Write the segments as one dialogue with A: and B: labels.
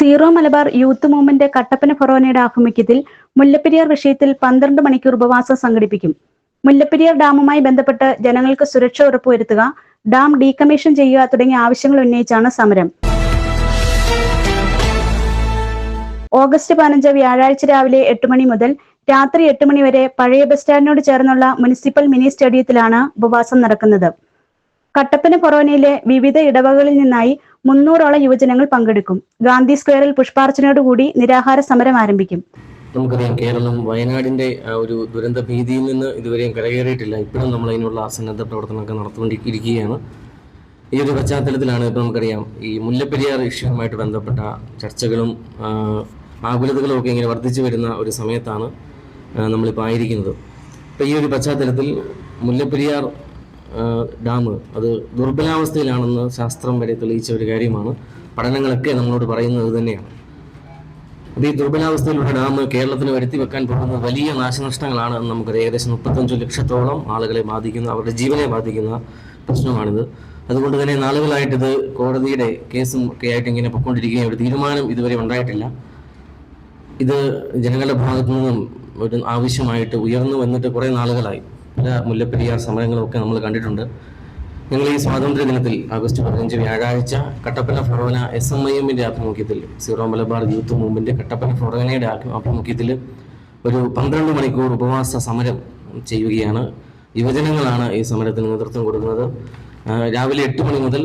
A: Zero Malabar youth movement Kattappana ഫൊറോനയുടെ ആഭിമുഖ്യത്തിൽ മുല്ലപ്പെരിയാർ വിഷയത്തിൽ പന്ത്രണ്ട് മണിക്കൂർ ഉപവാസം സംഘടിപ്പിക്കും. മുല്ലപ്പെരിയാർ ഡാമുമായി ബന്ധപ്പെട്ട് ജനങ്ങൾക്ക് സുരക്ഷ ഉറപ്പുവരുത്തുക ഡാം ഡീകമ്മീഷൻ ചെയ്യുക തുടങ്ങിയ ആവശ്യങ്ങൾ ഉന്നയിച്ചാണ് സമരം. ഓഗസ്റ്റ് പതിനഞ്ച് വ്യാഴാഴ്ച രാവിലെ എട്ട് മണി മുതൽ രാത്രി എട്ട് മണി വരെ പഴയ ബസ് സ്റ്റാൻഡിനോട് ചേർന്നുള്ള മുനിസിപ്പൽ മിനി സ്റ്റേഡിയത്തിലാണ് ഉപവാസം നടക്കുന്നത്. കട്ടപ്പന ഫൊറോനയിലെ വിവിധ ഇടവകളിൽ നിന്നായി മുന്നൂറോളം യുവജനങ്ങൾ പങ്കെടുക്കും. ഗാന്ധി സ്ക്വയറിൽ പുഷ്പാർച്ചനയോടുകൂടി നിരാഹാര സമരം ആരംഭിക്കും.
B: നമുക്കറിയാം കേരളം വയനാടിന്റെ ഒരു ദുരന്ത ഭീതിയിൽ നിന്ന് ഇതുവരെയും കരകയറിയിട്ടില്ല. ഇപ്പോഴും നമ്മൾ അതിനുള്ള സന്നദ്ധ പ്രവർത്തനമൊക്കെ നടത്തിക്കൊണ്ടിരിക്കുകയാണ് ഈ ഒരു പശ്ചാത്തലത്തിലാണ് ഇപ്പോൾ നമുക്കറിയാം ഈ മുല്ലപ്പെരിയാർ ഇഷ്യൂവുമായിട്ട് ബന്ധപ്പെട്ട ചർച്ചകളും ആകുലതകളും ഒക്കെ ഇങ്ങനെ വർദ്ധിച്ചു വരുന്ന ഒരു സമയത്താണ് നമ്മളിപ്പോൾ ആയിരിക്കുന്നത്. അപ്പോൾ ഈ ഒരു പശ്ചാത്തലത്തിൽ മുല്ലപ്പെരിയാർ ഡാം അത് ദുർബലാവസ്ഥയിലാണെന്ന് ശാസ്ത്രം വരെ തെളിയിച്ച ഒരു കാര്യമാണ്. പഠനങ്ങളൊക്കെ നമ്മളോട് പറയുന്നത് തന്നെയാണ്. അപ്പോൾ ഈ ദുർബലാവസ്ഥയിലുള്ള ഡാം കേരളത്തിന് വരുത്തി വെക്കാൻ പോകുന്ന വലിയ നാശനഷ്ടങ്ങളാണ് നമുക്കറിയാം. ഏകദേശം മുപ്പത്തഞ്ച് ലക്ഷത്തോളം ആളുകളെ ബാധിക്കുന്ന അവരുടെ ജീവനെ ബാധിക്കുന്ന പ്രശ്നമാണിത്. അതുകൊണ്ട് തന്നെ നാളുകളായിട്ടിത് കോടതിയുടെ കേസും ഒക്കെ ആയിട്ട് ഇങ്ങനെ പൊയ്ക്കൊണ്ടിരിക്കുകയും ഒരു തീരുമാനം ഇതുവരെ ഉണ്ടായിട്ടില്ല. ഇത് ജനങ്ങളുടെ ഭാഗത്തു നിന്നും ഒരു ആവശ്യമായിട്ട് ഉയർന്നു വന്നിട്ട് കുറേ നാളുകളായി. പല മുല്ലപ്പെരിയാർ സമരങ്ങളൊക്കെ നമ്മൾ കണ്ടിട്ടുണ്ട്. ഞങ്ങൾ ഈ സ്വാതന്ത്ര്യ ദിനത്തിൽ ആഗസ്റ്റ് പതിനഞ്ച് വ്യാഴാഴ്ച Kattappana forane S M Y എമ്മിന്റെ ആഭിമുഖ്യത്തിൽ സീറോ മലബാർ യൂത്ത് മൂവ്മെന്റ് കട്ടപ്പന ഫൊറോനയുടെ ആഭി- ആഭിമുഖ്യത്തിൽ ഒരു പന്ത്രണ്ട് മണിക്കൂർ ഉപവാസ സമരം ചെയ്യുകയാണ്. യുവജനങ്ങളാണ് ഈ സമരത്തിന് നേതൃത്വം കൊടുക്കുന്നത്. രാവിലെ എട്ട് മണി മുതൽ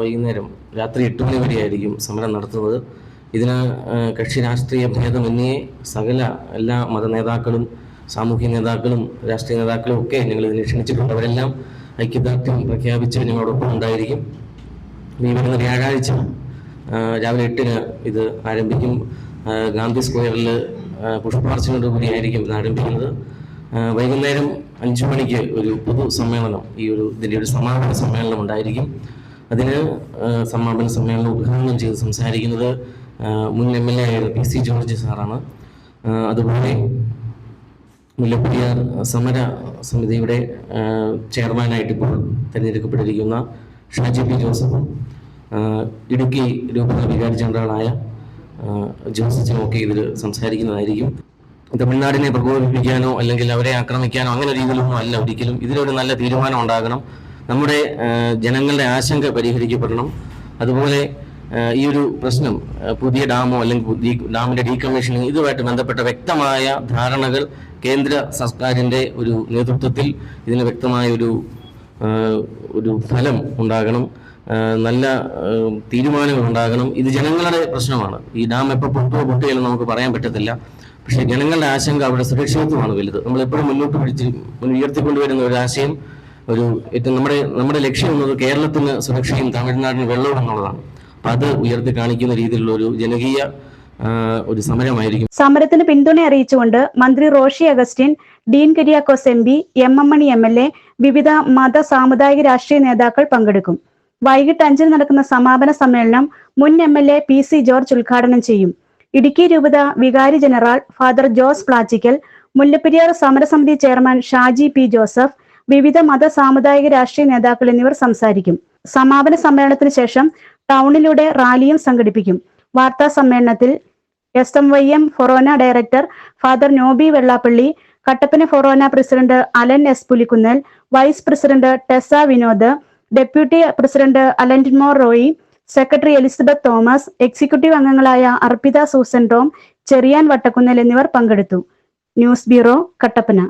B: വൈകുന്നേരം രാത്രി എട്ട് മണി വരെയായിരിക്കും സമരം നടത്തുന്നത്. ഇതിന് കക്ഷി രാഷ്ട്രീയ ഭേദമന്യേ സകല എല്ലാ മത നേതാക്കളും സാമൂഹ്യ നേതാക്കളും രാഷ്ട്രീയ നേതാക്കളും ഒക്കെ ഞങ്ങൾ ഇതിനെ ക്ഷണിച്ചിട്ടുണ്ട്. അവരെല്ലാം ഐക്യദാർഢ്യം പ്രഖ്യാപിച്ച് ഞങ്ങളോടൊപ്പം ഉണ്ടായിരിക്കും. ഈ വരുന്ന വ്യാഴാഴ്ച രാവിലെ എട്ടിന് ഇത് ആരംഭിക്കും. ഗാന്ധി സ്ക്വയറിൽ പുഷ്പാർച്ചനയോട് കൂടിയായിരിക്കും ഇത് ആരംഭിക്കുന്നത്. വൈകുന്നേരം അഞ്ചു മണിക്ക് ഒരു പൊതു സമ്മേളനം ഈ ഒരു ഇതിന്റെ ഒരു സമാപന സമ്മേളനം ഉണ്ടായിരിക്കും. അതിന് സമാപന സമ്മേളനം ഉദ്ഘാടനം ചെയ്ത് സംസാരിക്കുന്നത് മുൻ എം എൽ എ ആയ പി സി ജോർജ് സാറാണ്. അതുപോലെ മുല്ലപ്പെരിയാർ സമര സമിതിയുടെ ചെയർമാനായിട്ട് ഇപ്പോൾ തിരഞ്ഞെടുക്കപ്പെട്ടിരിക്കുന്ന ഷാജി പി ജോസഫും ഇടുക്കി രൂപത വികാരി ജനറലായ ജോസഫ് ജോസഫിനും ഒക്കെ ഇതിൽ സംസാരിക്കുന്നതായിരിക്കും. തമിഴ്നാടിനെ പ്രകോപിപ്പിക്കാനോ അല്ലെങ്കിൽ അവരെ ആക്രമിക്കാനോ അങ്ങനെ രീതിയിലൊന്നും അല്ല ഒരിക്കലും. ഇതിലൊരു നല്ല തീരുമാനം ഉണ്ടാകണം. നമ്മുടെ ജനങ്ങളുടെ ആശങ്ക പരിഹരിക്കപ്പെടണം. അതുപോലെ ഈ ഒരു പ്രശ്നം പുതിയ ഡാമോ അല്ലെങ്കിൽ ഡാമിന്റെ ഡീകമ്മീഷനിങ് ഇതുമായിട്ട് ബന്ധപ്പെട്ട വ്യക്തമായ ധാരണകൾ കേന്ദ്ര സർക്കാരിന്റെ ഒരു നേതൃത്വത്തിൽ ഇതിന് വ്യക്തമായ ഒരു ഒരു ഫലം ഉണ്ടാകണം നല്ല തീരുമാനങ്ങൾ ഉണ്ടാകണം. ഇത് ജനങ്ങളുടെ പ്രശ്നമാണ്. ഈ ഡാം എപ്പോൾ പൊട്ടുകയോ പൊട്ടുകയോ നമുക്ക് പറയാൻ പറ്റത്തില്ല. പക്ഷേ ജനങ്ങളുടെ ആശങ്ക അവരുടെ സുരക്ഷിതത്വമാണ് വലുത്. നമ്മൾ എപ്പോഴും മുന്നോട്ട് പിടിച്ച് ഉയർത്തിക്കൊണ്ടുവരുന്ന ഒരു ആശയം ഒരു ഏറ്റവും നമ്മുടെ നമ്മുടെ ലക്ഷ്യം എന്നത് കേരളത്തിന് സുരക്ഷയും തമിഴ്നാടിന് വെള്ളവും എന്നുള്ളതാണ്. അപ്പം അത് ഉയർത്തി കാണിക്കുന്ന രീതിയിലുള്ള ഒരു ജനകീയ ഒരു സമരമായിരിക്കും.
A: സമരത്തിന് പിന്തുണ അറിയിച്ചുകൊണ്ട് മന്ത്രി Roshy Augustine Dean Kuriakose M P M M Mani M L A വിവിധ മത സാമുദായിക രാഷ്ട്രീയ നേതാക്കൾ പങ്കെടുക്കും. വൈകിട്ട് അഞ്ചിന് നടക്കുന്ന സമാപന സമ്മേളനം മുൻ M L A P C George ഉദ്ഘാടനം ചെയ്യും. ഇടുക്കി രൂപത വികാരി general father Jose Plachickal Mullaperiyar സമരസമിതി ചെയർമാൻ ഷാജി പി ജോസഫ് വിവിധ മത സാമുദായിക രാഷ്ട്രീയ നേതാക്കൾ എന്നിവർ സംസാരിക്കും. സമാപന സമ്മേളനത്തിന് ശേഷം ടൗണിലൂടെ റാലിയും സംഘടിപ്പിക്കും. വാർത്താ സമ്മേളനത്തിൽ S M Y M forane director father Noby Vellappally Kattappana forane president Alan S Pulikkunnel vice president Tessa Vinod deputy president അലന്റിമോർ Roy secretary Elizabeth Thomas executive അംഗങ്ങളായ അർപ്പിത സൂസൻ ടോം ചെറിയാൻ വട്ടക്കുന്നൽ എന്നിവർ പങ്കെടുത്തു. News bureau Kattappana.